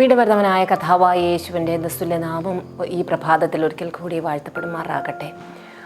വീണ്ടുവരുന്നവനായ കഥാവായ യേശുവിന്റെ നിസ്തുല്യനാമം ഈ പ്രഭാതത്തിൽ ഒരിക്കൽ കൂടി വാഴ്ത്തപ്പെടുമാറാകട്ടെ.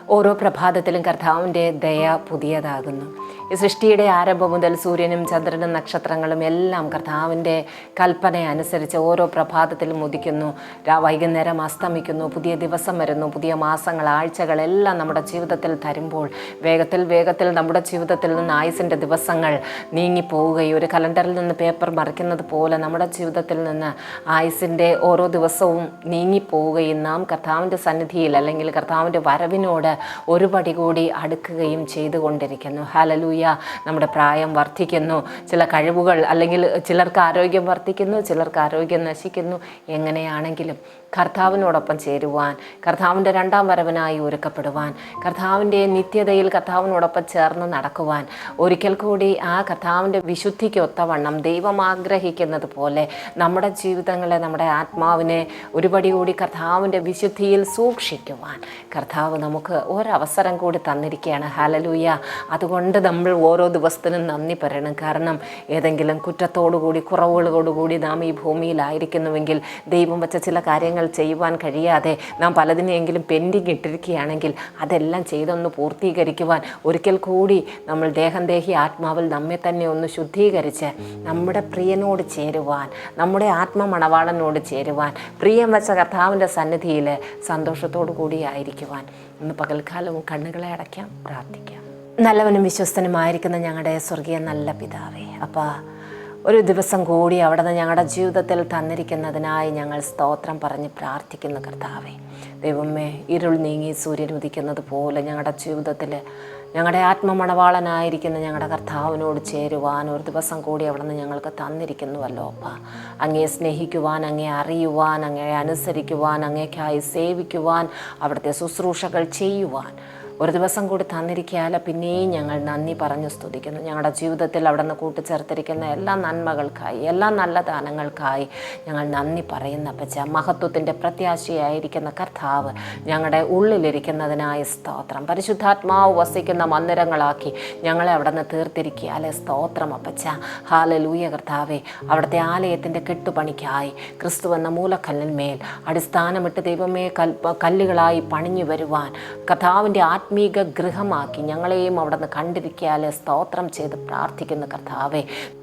ഓരോ പ്രഭാതത്തിലും കർത്താവിന്റെ ദയ പുതിയതാകുന്നു. ഈ സൃഷ്ടിയുടെ ആരംഭം മുതൽ സൂര്യനും ചന്ദ്രനും നക്ഷത്രങ്ങളും എല്ലാം കർത്താവിന്റെ കൽപ്പന അനുസരിച്ച് ഓരോ പ്രഭാതത്തിലും ഉദിക്കുന്നു. വൈകുന്നേരം അസ്തമിക്കുന്നു പുതിയ ദിവസം വരുന്നു പുതിയ മാസങ്ങൾ ആഴ്ചകൾ എല്ലാം നമ്മുടെ ജീവിതത്തിൽ തരുമ്പോൾ വേഗത്തിൽ വേഗത്തിൽ നമ്മുടെ ജീവിതത്തിൽ നിന്ന് ആയുസിന്റെ ദിവസങ്ങൾ നീങ്ങിപ്പോവുകയും ഒരു കലണ്ടറിൽ നിന്ന് പേപ്പർ മറിക്കുന്നത് പോലെ നമ്മുടെ ജീവിതത്തിൽ നിന്ന് ആയുസിന്റെ ഓരോ ദിവസവും നീങ്ങിപ്പോവുകയും നാം കർത്താവിന്റെ സന്നിധിയിൽ അല്ലെങ്കിൽ കർത്താവിന്റെ വരവിനോട് ഒരു പടി കൂടി അടുക്കുകയും ചെയ്തുകൊണ്ടിരിക്കുന്നു. ഹലലൂയ നമ്മുടെ പ്രായം വർദ്ധിക്കുന്നു. ചില കഴിവുകൾ അല്ലെങ്കിൽ ചിലർക്ക് ആരോഗ്യം വർദ്ധിക്കുന്നു ചിലർക്ക് ആരോഗ്യം നശിക്കുന്നു. എങ്ങനെയാണെങ്കിലും കർത്താവിനോടൊപ്പം ചേരുവാൻ കർത്താവിന്റെ രണ്ടാം വരവിനായി ഒരുക്കപ്പെടുവാൻ കർത്താവിന്റെ നിത്യതയിൽ കർത്താവിനോടൊപ്പം ചേർന്ന് നടക്കുവാൻ. ഒരിക്കൽ കൂടി ആ കർത്താവിന്റെ വിശുദ്ധിക്ക് ഒത്തവണ്ണം ദൈവം ആഗ്രഹിക്കുന്നത് പോലെ നമ്മുടെ ജീവിതങ്ങളെ നമ്മുടെ ആത്മാവിനെ ഒരുപടി കൂടി കർത്താവിന്റെ വിശുദ്ധിയിൽ സൂക്ഷിക്കുവാൻ കർത്താവ് നമുക്ക് ഒരവസരം കൂടി തന്നിരിക്കുകയാണ്. ഹലലൂയ അതുകൊണ്ട് നമ്മൾ ഓരോ ദിവസത്തിനും നന്ദി പറയണം. കാരണം ഏതെങ്കിലും കുറ്റത്തോടുകൂടി കുറവുകളോടുകൂടി നാം ഈ ഭൂമിയിലായിരിക്കുന്നുവെങ്കിൽ ദൈവം വെച്ച ചില കാര്യങ്ങൾ ചെയ്യുവാൻ കഴിയാതെ നാം പലതിനെയെങ്കിലും പെൻഡിങ് ഇട്ടിരിക്കുകയാണെങ്കിൽ അതെല്ലാം ചെയ്തൊന്ന് പൂർത്തീകരിക്കുവാൻ ഒരിക്കൽ കൂടി നമ്മൾ ദേഹം ദേഹി ആത്മാവിൽ നമ്മെ തന്നെ ഒന്ന് ശുദ്ധീകരിച്ച് നമ്മുടെ പ്രിയനോട് ചേരുവാൻ നമ്മുടെ ആത്മമണവാളനോട് ചേരുവാൻ പ്രിയം വെച്ച കർത്താവിന്റെ സന്നിധിയിൽ സന്തോഷത്തോടു കൂടി ആയിരിക്കുവാൻ ഇന്ന് പകൽക്കാലവും കണ്ണുകളെ അടയ്ക്കാം പ്രാർത്ഥിക്കാം. നല്ലവനും വിശ്വസ്തനുമായിരിക്കുന്ന ഞങ്ങളുടെ സ്വർഗീയ നല്ല പിതാവേ അപ്പോൾ ഒരു ദിവസം കൂടി അവിടെ നിന്ന് ഞങ്ങളുടെ ജീവിതത്തിൽ തന്നിരിക്കുന്നതിനായി ഞങ്ങൾ സ്തോത്രം പറഞ്ഞ് പ്രാർത്ഥിക്കുന്നു കർത്താവേ. ദൈവമേ ഇരുൾ നീങ്ങി സൂര്യൻ ഉദിക്കുന്നത് പോലെ ഞങ്ങളുടെ ജീവിതത്തിൽ ഞങ്ങളുടെ ആത്മമണവാളനായിരിക്കുന്ന ഞങ്ങളുടെ കർത്താവിനോട് ചേരുവാൻ ഒരു ദിവസം കൂടി അവിടെ നിന്ന് ഞങ്ങൾക്ക് തന്നിരിക്കുന്നുവല്ലോ അപ്പ. അങ്ങയെ സ്നേഹിക്കുവാൻ അങ്ങയെ അറിയുവാൻ അങ്ങയെ അനുസരിക്കുവാൻ അങ്ങേക്കായി സേവിക്കുവാൻ അവിടുത്തെ ശുശ്രൂഷകൾ ചെയ്യുവാൻ. ഒരു ദിവസം കൂടി തന്നിരിക്കാല പിന്നെയും ഞങ്ങൾ നന്ദി പറഞ്ഞു സ്തുതിക്കുന്നു. ഞങ്ങളുടെ ജീവിതത്തിൽ അവിടെ നിന്ന് കൂട്ടിച്ചേർത്തിരിക്കുന്ന എല്ലാ നന്മകൾക്കായി എല്ലാ നല്ല ദാനങ്ങൾക്കായി ഞങ്ങൾ നന്ദി പറയുന്ന പച്ച മഹത്വത്തിന്റെ പ്രത്യാശയായിരിക്കുന്ന കർത്താവ് ഞങ്ങളുടെ ഉള്ളിലിരിക്കുന്നതിനായ സ്തോത്രം. പരിശുദ്ധാത്മാവ് വസിക്കുന്ന മന്ദിരങ്ങളാക്കി ഞങ്ങളെ അവിടെ നിന്ന് തീർത്തിരിക്കാലെ സ്തോത്രം അപ്പച്ച. ഹാല ലൂയ കർത്താവെ അവിടുത്തെ ആലയത്തിന്റെ കെട്ടുപണിക്കായി ക്രിസ്തു എന്ന മൂലക്കല്ലിന്മേൽ അടിസ്ഥാനമിട്ട് ദൈവമേ കൽ കല്ലുകളായി പണിഞ്ഞു വരുവാൻ കർത്താവിന്റെ ആത്മീക ഗൃഹമാക്കി ഞങ്ങളെയും അവിടെ നിന്ന് കണ്ടിരിക്കാൽ സ്തോത്രം ചെയ്ത് പ്രാർത്ഥിക്കുന്ന കർത്താവെ.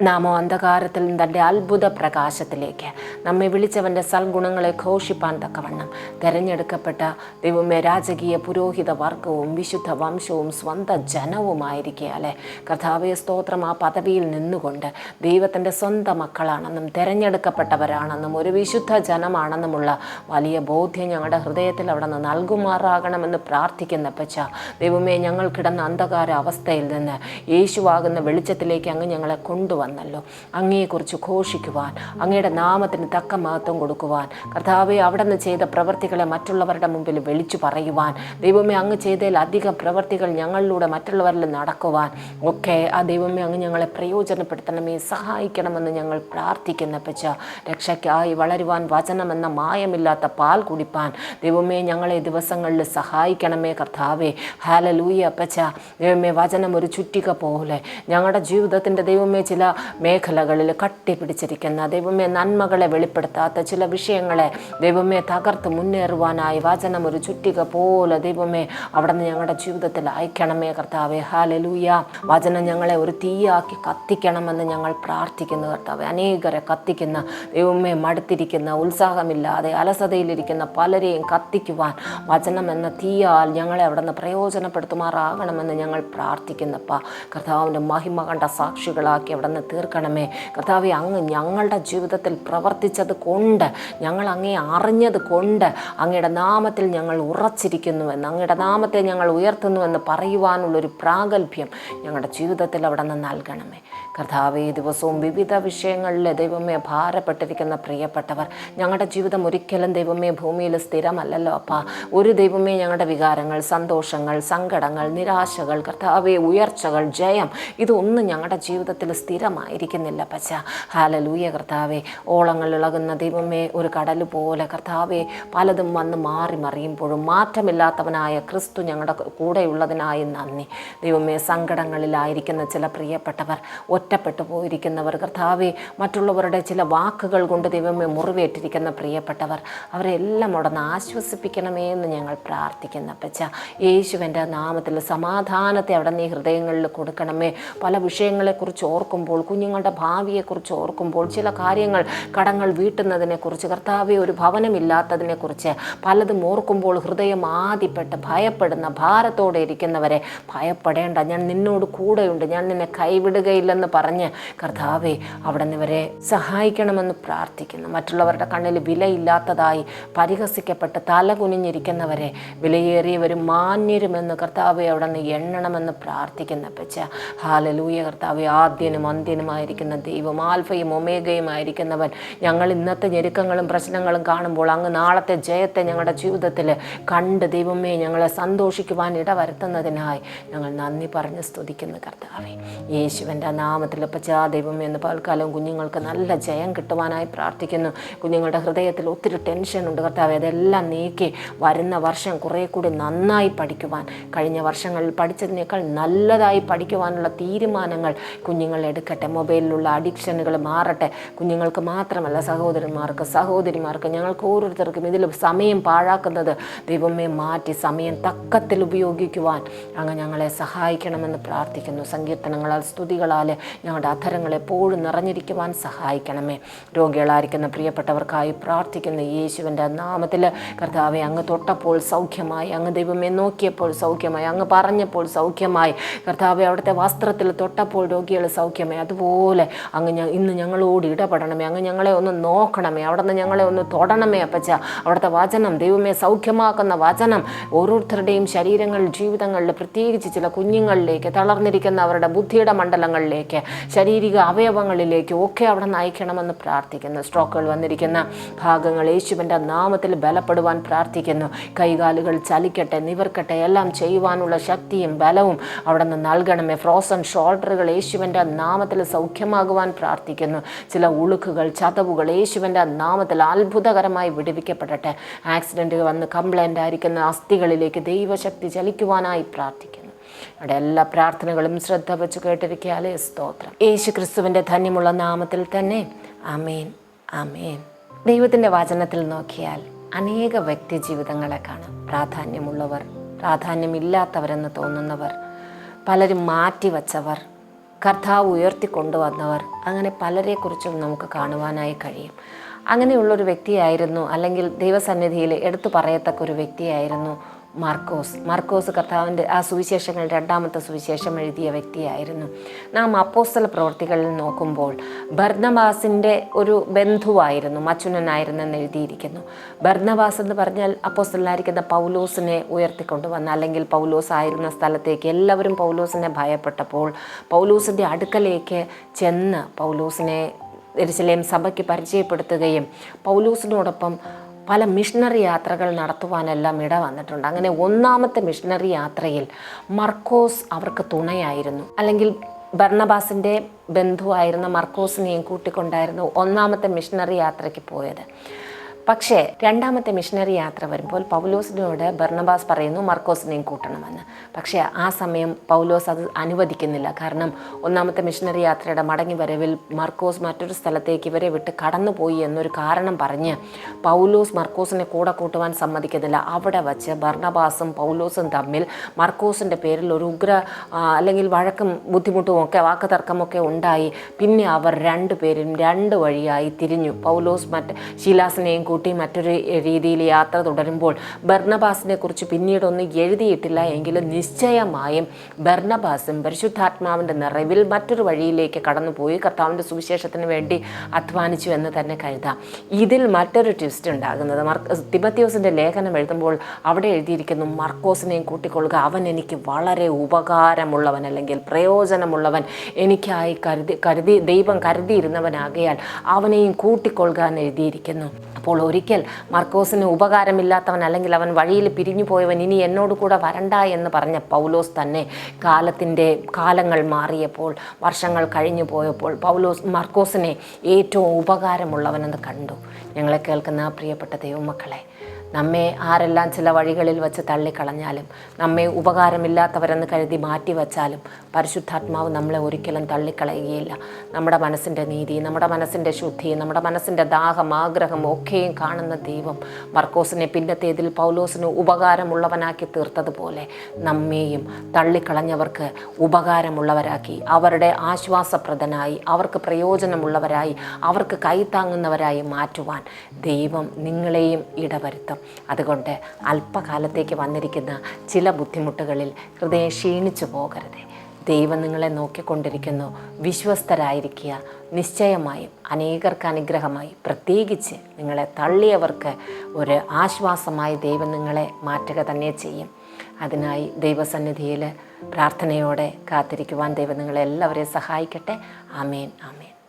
നാമോ അന്ധകാരത്തിൽ തന്റെ അത്ഭുത പ്രകാശത്തിലേക്ക് നമ്മെ വിളിച്ചവന്റെ സൽഗുണങ്ങളെ ഘോഷിപ്പാൻ തക്കവണ്ണം തിരഞ്ഞെടുക്കപ്പെട്ട ദൈവമേ രാജകീയ പുരോഹിത വർഗവും വിശുദ്ധ വംശവും സ്വന്തം ജനവുമായിരിക്കാലെ കർത്താവെ സ്തോത്രം ആ പദവിയിൽ നിന്നുകൊണ്ട് ദൈവത്തിന്റെ സ്വന്തം മക്കളാണെന്നും തിരഞ്ഞെടുക്കപ്പെട്ടവരാണെന്നും ഒരു വിശുദ്ധ ജനമാണെന്നുമുള്ള വലിയ ബോധ്യം ഞങ്ങളുടെ ഹൃദയത്തിൽ അവിടെ നിന്ന് നൽകുമാറാകണമെന്ന് പ്രാർത്ഥിക്കുന്ന പച്ച ദൈവമേ ഞങ്ങൾ കിടന്ന അന്ധകാര അവസ്ഥയിൽ നിന്ന് യേശുവാകുന്ന വെളിച്ചത്തിലേക്ക് അങ്ങ് ഞങ്ങളെ കൊണ്ടുവന്നല്ലോ. അങ്ങയെക്കുറിച്ച് ഘോഷിക്കുവാൻ അങ്ങയുടെ നാമത്തിന് തക്ക മഹത്വം കൊടുക്കുവാൻ കർത്താവെ അവിടെ നിന്ന് ചെയ്ത പ്രവർത്തികളെ മറ്റുള്ളവരുടെ മുമ്പിൽ വിളിച്ചു പറയുവാൻ ദൈവമേ അങ്ങ് ചെയ്തതിൽ അധികം പ്രവർത്തികൾ ഞങ്ങളിലൂടെ മറ്റുള്ളവരിൽ നടക്കുവാൻ ഒക്കെ ആ ദൈവമേ അങ്ങ് ഞങ്ങളെ പ്രയോജനപ്പെടുത്തണമേ സഹായിക്കണമെന്ന് ഞങ്ങൾ പ്രാർത്ഥിക്കുന്ന പച്ച രക്ഷയ്ക്കായി വളരുവാൻ വചനമെന്ന മായമില്ലാത്ത പാൽ കുടിപ്പാൻ ദൈവമേ ഞങ്ങളെ ദിവസങ്ങളിൽ സഹായിക്കണമേ കർത്താവേ. ഹാലലൂയ അപ്പച്ച. ദൈവമേ വചനം ഒരു ചുറ്റിക പോലെ. ഞങ്ങളുടെ ജീവിതത്തിന്റെ ദൈവമേ ചില മേഖലകളിൽ കട്ടി പിടിച്ചിരിക്കുന്ന ദൈവമേ നന്മകളെ വെളിപ്പെടുത്താത്ത ചില വിഷയങ്ങളെ ദൈവമേ തകർത്ത് മുന്നേറുവാനായി വചനം ഒരു ചുറ്റിക പോലെ ദൈവമേ അവിടെ നിന്ന് ഞങ്ങളുടെ ജീവിതത്തിൽ അയക്കണമേ കർത്താവേ. ഹാലലൂയ വചനം ഞങ്ങളെ ഒരു തീയാക്കി കത്തിക്കണമെന്ന് ഞങ്ങൾ പ്രാർത്ഥിക്കുന്നു കർത്താവെ. അനേകരെ കത്തിക്കുന്ന ദൈവമേ മടുത്തിരിക്കുന്ന ഉത്സാഹമില്ലാതെ അലസതയിലിരിക്കുന്ന പലരെയും കത്തിക്കുവാൻ വചനം എന്ന തീയാൽ ഞങ്ങളെ അവിടെ നിന്ന് പ്രയോജനപ്പെടുത്തുമാറാകണമെന്ന് ഞങ്ങൾ പ്രാർത്ഥിക്കുന്നപ്പ. കർത്താവിന്റെ മഹിമ കണ്ട സാക്ഷികളാക്കി അവിടെ നിന്ന് തീർക്കണമേ. കർത്താവെ അങ്ങ് ഞങ്ങളുടെ ജീവിതത്തിൽ പ്രവർത്തിച്ചത് കൊണ്ട് ഞങ്ങൾ അങ്ങേ അറിഞ്ഞത് കൊണ്ട് അങ്ങയുടെ നാമത്തിൽ ഞങ്ങൾ ഉറച്ചിരിക്കുന്നുവെന്ന് അങ്ങയുടെ നാമത്തെ ഞങ്ങൾ ഉയർത്തുന്നുവെന്ന് പറയുവാനുള്ളൊരു പ്രാഗൽഭ്യം ഞങ്ങളുടെ ജീവിതത്തിൽ അവിടെ നിന്ന് നൽകണമേ. കർത്താവേ ദിവസവും വിവിധ വിഷയങ്ങളിൽ ദൈവമേ ഭാരപ്പെട്ടിരിക്കുന്ന പ്രിയപ്പെട്ടവർ ഞങ്ങളുടെ ജീവിതം ഒരിക്കലും ദൈവമേ ഭൂമിയിൽ സ്ഥിരമല്ലല്ലോ അപ്പ. ഒരു ദൈവമേ ഞങ്ങളുടെ വികാരങ്ങൾ സന്തോഷങ്ങൾ സങ്കടങ്ങൾ നിരാശകൾ കർത്താവെ ഉയർച്ചകൾ ജയം ഇതൊന്നും ഞങ്ങളുടെ ജീവിതത്തിൽ സ്ഥിരമായിരിക്കുന്നില്ല പച്ച. ഹാലലൂയ കർത്താവെ ഓളങ്ങൾ ഇളകുന്ന ദൈവമേ ഒരു കടൽ പോലെ കർത്താവെ പലതും വന്ന് മാറി മറിയുമ്പോഴും മാറ്റമില്ലാത്തവനായ ക്രിസ്തു ഞങ്ങളുടെ കൂടെയുള്ളതിനായി നന്ദി. ദൈവമേ സങ്കടങ്ങളിലായിരിക്കുന്ന ചില പ്രിയപ്പെട്ടവർ ഒറ്റപ്പെട്ടു പോയിരിക്കുന്നവർ കർത്താവെ മറ്റുള്ളവരുടെ ചില വാക്കുകൾ കൊണ്ട് ദൈവമേ മുറിവേറ്റിരിക്കുന്ന പ്രിയപ്പെട്ടവർ അവരെല്ലാം അവിടെ നിന്ന് ആശ്വസിപ്പിക്കണമേ എന്ന് ഞങ്ങൾ പ്രാർത്ഥിക്കുന്ന പച്ച. യേശുവിന്റെ നാമത്തിൽ സമാധാനത്തെ അവിടെ നീ ഹൃദയങ്ങളിൽ കൊടുക്കണമേ. പല വിഷയങ്ങളെക്കുറിച്ച് ഓർക്കുമ്പോൾ കുഞ്ഞുങ്ങളുടെ ഭാവിയെക്കുറിച്ച് ഓർക്കുമ്പോൾ ചില കാര്യങ്ങൾ കടങ്ങൾ വീട്ടുന്നതിനെക്കുറിച്ച് കർത്താവെ ഒരു ഭവനമില്ലാത്തതിനെക്കുറിച്ച് പലതും ഓർക്കുമ്പോൾ ഹൃദയം ആദ്യപ്പെട്ട് ഭയപ്പെടുന്ന ഭാരത്തോടെ ഇരിക്കുന്നവരെ ഭയപ്പെടേണ്ട. ഞാൻ നിന്നോട് കൂടെയുണ്ട്. ഞാൻ നിന്നെ കൈവിടുകയില്ലെന്ന് പറഞ്ഞ് കർത്താവെ അവിടെ നിവരെ സഹായിക്കണമെന്ന് പ്രാർത്ഥിക്കുന്നു. മറ്റുള്ളവരുടെ കണ്ണിൽ വിലയില്ലാത്തതായി പരിഹസിക്കപ്പെട്ട് തലകുനിഞ്ഞിരിക്കുന്നവരെ വിലയേറിയവരും വിലയേറിയവരും മാന്യരുമെന്ന് കർത്താവെ അവിടെ നിന്ന് എണ്ണണമെന്ന് പ്രാർത്ഥിക്കുന്ന പച്ച ഹാലലൂയ കർത്താവെ ആദ്യനും അന്ത്യനുമായിരിക്കുന്ന ദൈവം ആൽഫയും ഒമേഗയുമായിരിക്കുന്നവൻ. ഞങ്ങൾ ഇന്നത്തെ ഞെരുക്കങ്ങളും പ്രശ്നങ്ങളും കാണുമ്പോൾ അങ്ങ് നാളത്തെ ജയത്തെ ഞങ്ങളുടെ ജീവിതത്തിൽ കണ്ട് ദൈവമേ ഞങ്ങളെ സന്തോഷിക്കുവാൻ ഇടവരുത്തുന്നതിനായി ഞങ്ങൾ നന്ദി പറഞ്ഞ് സ്തുതിക്കുന്നു കർത്താവെ. യേശുവിന്റെ നാമത്തിൽ പച്ചാ ദൈവമേ എന്ന് പൽക്കാലം കുഞ്ഞുങ്ങൾക്ക് നല്ല ജയം കിട്ടുവാനായി പ്രാർത്ഥിക്കുന്നു. കുഞ്ഞുങ്ങളുടെ ഹൃദയത്തിൽ ഒത്തിരി ടെൻഷനുണ്ട് കർത്താവെ. അതെല്ലാം നീക്കി വരുന്ന വർഷം കുറേ കൂടി നന്നായി പഠിക്കുവാൻ. കഴിഞ്ഞ വർഷങ്ങളിൽ പഠിച്ചതിനേക്കാൾ നല്ലതായി പഠിക്കുവാനുള്ള തീരുമാനങ്ങൾ കുഞ്ഞുങ്ങൾ എടുക്കട്ടെ. മൊബൈലിലുള്ള അഡിക്ഷനുകൾ മാറട്ടെ. കുഞ്ഞുങ്ങൾക്ക് മാത്രമല്ല സഹോദരന്മാർക്ക് സഹോദരിമാർക്ക് ഞങ്ങൾക്ക് ഓരോരുത്തർക്കും ഇതിൽ സമയം പാഴാക്കുന്നത് ദൈവമേ മാറ്റി സമയം തക്കത്തിൽ ഉപയോഗിക്കുവാൻ അങ്ങ് ഞങ്ങളെ സഹായിക്കണമെന്ന് പ്രാർത്ഥിക്കുന്നു. സങ്കീർത്തനങ്ങളാൽ സ്തുതികളാൽ ഞങ്ങളുടെ അധരങ്ങൾ എപ്പോഴും നിറഞ്ഞിരിക്കുവാൻ സഹായിക്കണമേ. രോഗികളായിരിക്കുന്ന പ്രിയപ്പെട്ടവർക്കായി പ്രാർത്ഥിക്കുന്ന യേശുവിന്റെ നാമത്തിൽ കർത്താവെ അങ്ങ് തൊട്ടപ്പോൾ സൗഖ്യമായി അങ്ങ് ദൈവമേ നോക്കിയപ്പോൾ സൗഖ്യമായി. അങ്ങ് പറഞ്ഞപ്പോൾ സൗഖ്യമായി. കർത്താവെ അവിടുത്തെ വസ്ത്രത്തിൽ തൊട്ടപ്പോൾ രോഗികൾ സൗഖ്യമായി. അതുപോലെ അങ്ങ് ഇന്ന് ഞങ്ങളോട് ഇടപെടണമേ. അങ്ങ് ഞങ്ങളെ ഒന്ന് നോക്കണമേ. അവിടെ നിന്ന് ഞങ്ങളെ ഒന്ന് തൊടണമേ അപ്പച്ച. അവിടുത്തെ വചനം ദൈവമേ സൗഖ്യമാക്കുന്ന വചനം. ഓരോരുത്തരുടെയും ശരീരങ്ങളിൽ ജീവിതങ്ങളിൽ പ്രത്യേകിച്ച് ചില കുഞ്ഞുങ്ങളിലേക്ക് തളർന്നിരിക്കുന്ന അവരുടെ ബുദ്ധിയുടെ മണ്ഡലങ്ങളിലേക്ക് ശാരീരിക അവയവങ്ങളിലേക്ക് ഒക്കെ അവിടെ നയിക്കണമെന്ന് പ്രാർത്ഥിക്കുന്നു. സ്ട്രോക്കുകൾ വന്നിരിക്കുന്ന ഭാഗങ്ങൾ യേശുവിന്റെ നാമത്തിൽ ബലപ്പെടുവാൻ പ്രാർത്ഥിക്കുന്നു. കൈകാലുകൾ ചലിക്കട്ടെ നിവർക്കട്ടെ എല്ലാം ചെയ്യുവാനുള്ള ശക്തിയും ബലവും അവിടെ നിന്ന് നൽകണമേ. ഫ്രോസൺ ഷോൾഡറുകൾ യേശുവിന്റെ നാമത്തിൽ സൗഖ്യമാകുവാൻ പ്രാർത്ഥിക്കുന്നു. ചില ഉളുക്കുകൾ ചതവുകൾ യേശുവിന്റെ നാമത്തിൽ അത്ഭുതകരമായി വിടുവിക്കപ്പെടട്ടെ. ആക്സിഡന്റ് വന്ന് കംപ്ലൈന്റ് ആയിരിക്കുന്ന അസ്ഥികളിലേക്ക് ദൈവശക്തി ചലിക്കുവാനായി പ്രാർത്ഥിക്കുന്നു. അവിടെ എല്ലാ പ്രാർത്ഥനകളും ശ്രദ്ധ വെച്ച് കേട്ടിരിക്കാലേ സ്തോത്രം. യേശു ക്രിസ്തുവിന്റെ ധന്യമുള്ള നാമത്തിൽ തന്നെ അമേൻ അമേൻ ദൈവത്തിന്റെ വചനത്തിൽ നോക്കിയാൽ അനേക വ്യക്തി ജീവിതങ്ങളെ കാണാം. പ്രാധാന്യമുള്ളവർ പ്രാധാന്യമില്ലാത്തവരെന്ന് തോന്നുന്നവർ പലരും മാറ്റിവച്ചവർ കർത്താവ് ഉയർത്തിക്കൊണ്ടുവന്നവർ അങ്ങനെ പലരെക്കുറിച്ചും നമുക്ക് കാണുവാനായി കഴിയും. അങ്ങനെയുള്ളൊരു വ്യക്തിയായിരുന്നു അല്ലെങ്കിൽ ദൈവസന്നിധിയിൽ എടുത്തു പറയത്തക്ക ഒരു വ്യക്തിയായിരുന്നു മാർക്കോസ്. മാർക്കോസ് കർത്താവിന്റെ ആ സുവിശേഷങ്ങൾ രണ്ടാമത്തെ സുവിശേഷം എഴുതിയ വ്യക്തിയായിരുന്നു. നാം അപ്പോസ്തല പ്രവർത്തികളിൽ നോക്കുമ്പോൾ ഭർണവാസിന്റെ ഒരു ബന്ധുവായിരുന്നു മച്ചുനനായിരുന്നെന്ന് എഴുതിയിരിക്കുന്നു. ഭർണവാസ് എന്ന് പറഞ്ഞാൽ അപ്പോസ്തലായിരിക്കുന്ന പൗലോസിനെ ഉയർത്തിക്കൊണ്ടുവന്ന അല്ലെങ്കിൽ പൗലോസ് ആയിരുന്ന സ്ഥലത്തേക്ക് എല്ലാവരും പൗലോസിനെ ഭയപ്പെട്ടപ്പോൾ പൗലോസിന്റെ അടുക്കലേക്ക് ചെന്ന് പൗലോസിനെ എരുസലേം സഭയ്ക്ക് പരിചയപ്പെടുത്തുകയും പൗലൂസിനോടൊപ്പം പല മിഷണറി യാത്രകൾ നടത്തുവാനെല്ലാം ഇട വന്നിട്ടുണ്ട്. അങ്ങനെ ഒന്നാമത്തെ മിഷണറി യാത്രയിൽ മർക്കോസ് അവർക്ക് തുണയായിരുന്നു. അല്ലെങ്കിൽ ബർണബാസിന്റെ ബന്ധുവായിരുന്ന മർക്കോസിനെയും കൂട്ടിക്കൊണ്ടായിരുന്നു ഒന്നാമത്തെ മിഷണറി യാത്രയ്ക്ക് പോയത്. പക്ഷേ രണ്ടാമത്തെ മിഷനറി യാത്ര വരുമ്പോൾ പൗലോസിനോട് ബർണബാസ് പറയുന്നു മർക്കോസിനെയും കൂട്ടണമെന്ന്. പക്ഷേ ആ സമയം പൗലോസ് അത് അനുവദിക്കുന്നില്ല. കാരണം ഒന്നാമത്തെ മിഷനറി യാത്രയുടെ മടങ്ങി വരവിൽ മർക്കോസ് മറ്റൊരു സ്ഥലത്തേക്ക് ഇവരെ വിട്ട് കടന്നുപോയി എന്നൊരു കാരണം പറഞ്ഞ് പൗലോസ് മർക്കോസിനെ കൂടെ കൂട്ടുവാൻ സമ്മതിക്കുന്നില്ല. അവിടെ വച്ച് ബർണബാസും പൗലോസും തമ്മിൽ മർക്കോസിന്റെ പേരിൽ ഒരു ഉഗ്ര അല്ലെങ്കിൽ വഴക്കും ബുദ്ധിമുട്ടും ഒക്കെ വാക്കുതർക്കമൊക്കെ ഉണ്ടായി. പിന്നെ അവർ രണ്ടുപേരും രണ്ട് വഴിയായി തിരിഞ്ഞു. പൗലോസ് മറ്റ് ശീലാസിനെയും കൂട്ടി മറ്റൊരു രീതിയിൽ യാത്ര തുടരുമ്പോൾ ബർണബാസിനെ കുറിച്ച് പിന്നീടൊന്നും എഴുതിയിട്ടില്ല എങ്കിലും നിശ്ചയമായും ബർണബാസും പരിശുദ്ധാത്മാവിന്റെ നിറവിൽ മറ്റൊരു വഴിയിലേക്ക് കടന്നുപോയി. കർത്താവിന്റെ സുവിശേഷത്തിന് വേണ്ടി അധ്വാനിച്ചു എന്ന് തന്നെ കരുതാം. ഇതിൽ മറ്റൊരു ട്വിസ്റ്റ് ഉണ്ടാകുന്നത് തിബത്യോസിന്റെ ലേഖനം എഴുതുമ്പോൾ അവിടെ എഴുതിയിരിക്കുന്നു മർക്കോസിനെയും കൂട്ടിക്കൊള്ളുക. അവൻ എനിക്ക് വളരെ ഉപകാരമുള്ളവൻ അല്ലെങ്കിൽ പ്രയോജനമുള്ളവൻ എനിക്കായി കരുതി കരുതി ദൈവം കരുതിയിരുന്നവനാകയാൽ അവനെയും കൂട്ടിക്കൊള്ളുക എന്ന് എഴുതിയിരിക്കുന്നു. അപ്പോൾ ഒരിക്കൽ മർക്കോസിന് ഉപകാരമില്ലാത്തവൻ അല്ലെങ്കിൽ അവൻ വഴിയിൽ പിരിഞ്ഞു പോയവൻ ഇനി എന്നോട് കൂടെ വരണ്ട എന്ന് പറഞ്ഞ പൗലോസ് തന്നെ കാലത്തിന്റെ കാലങ്ങൾ മാറിയപ്പോൾ വർഷങ്ങൾ കഴിഞ്ഞു പോയപ്പോൾ പൗലോസ് മർക്കോസിനെ ഏറ്റവും ഉപകാരമുള്ളവനെന്ന് കണ്ടു. ഞങ്ങളെ കേൾക്കുന്ന പ്രിയപ്പെട്ട ദൈവമക്കളെ നമ്മെ ആരെല്ലാം ചില വഴികളിൽ വച്ച് തള്ളിക്കളഞ്ഞാലും നമ്മെ ഉപകാരമില്ലാത്തവരെന്ന് കരുതി മാറ്റി വച്ചാലും പരിശുദ്ധാത്മാവ് നമ്മളെ ഒരിക്കലും തള്ളിക്കളയുകയില്ല. നമ്മുടെ മനസ്സിന്റെ നീതി നമ്മുടെ മനസ്സിന്റെ ശുദ്ധി നമ്മുടെ മനസ്സിന്റെ ദാഹം ആഗ്രഹം ഒക്കെയും കാണുന്ന ദൈവം മർക്കോസിനെ പിന്നത്തേതിൽ പൗലോസിന് ഉപകാരമുള്ളവനാക്കി തീർത്തതുപോലെ നമ്മെയും തള്ളിക്കളഞ്ഞവർക്ക് ഉപകാരമുള്ളവരാക്കി. അവരുടെ ആശ്വാസപ്രദനായി അവർക്ക് പ്രയോജനമുള്ളവരായി അവർക്ക് കൈത്താങ്ങുന്നവരായി മാറ്റുവാൻ ദൈവം നിങ്ങളെയും ഇടവരുത്തും. അതുകൊണ്ട് അല്പകാലത്തേക്ക് വന്നിരിക്കുന്ന ചില ബുദ്ധിമുട്ടുകളിൽ ഹൃദയം ക്ഷീണിച്ചു പോകരുത്. ദൈവം നിങ്ങളെ നോക്കിക്കൊണ്ടിരിക്കുന്നു. വിശ്വസ്തരായിരിക്കുക. നിശ്ചയമായും അനേകർക്ക് അനുഗ്രഹമായി പ്രത്യേകിച്ച് നിങ്ങളെ തള്ളിയവർക്ക് ഒരു ആശ്വാസമായി ദൈവം നിങ്ങളെ മാറ്റുക തന്നെ ചെയ്യും. അതിനായി ദൈവസന്നിധിയിൽ പ്രാർത്ഥനയോടെ കാത്തിരിക്കുവാൻ ദൈവം നിങ്ങളെല്ലാവരെയും സഹായിക്കട്ടെ. ആമേൻ ആമേൻ.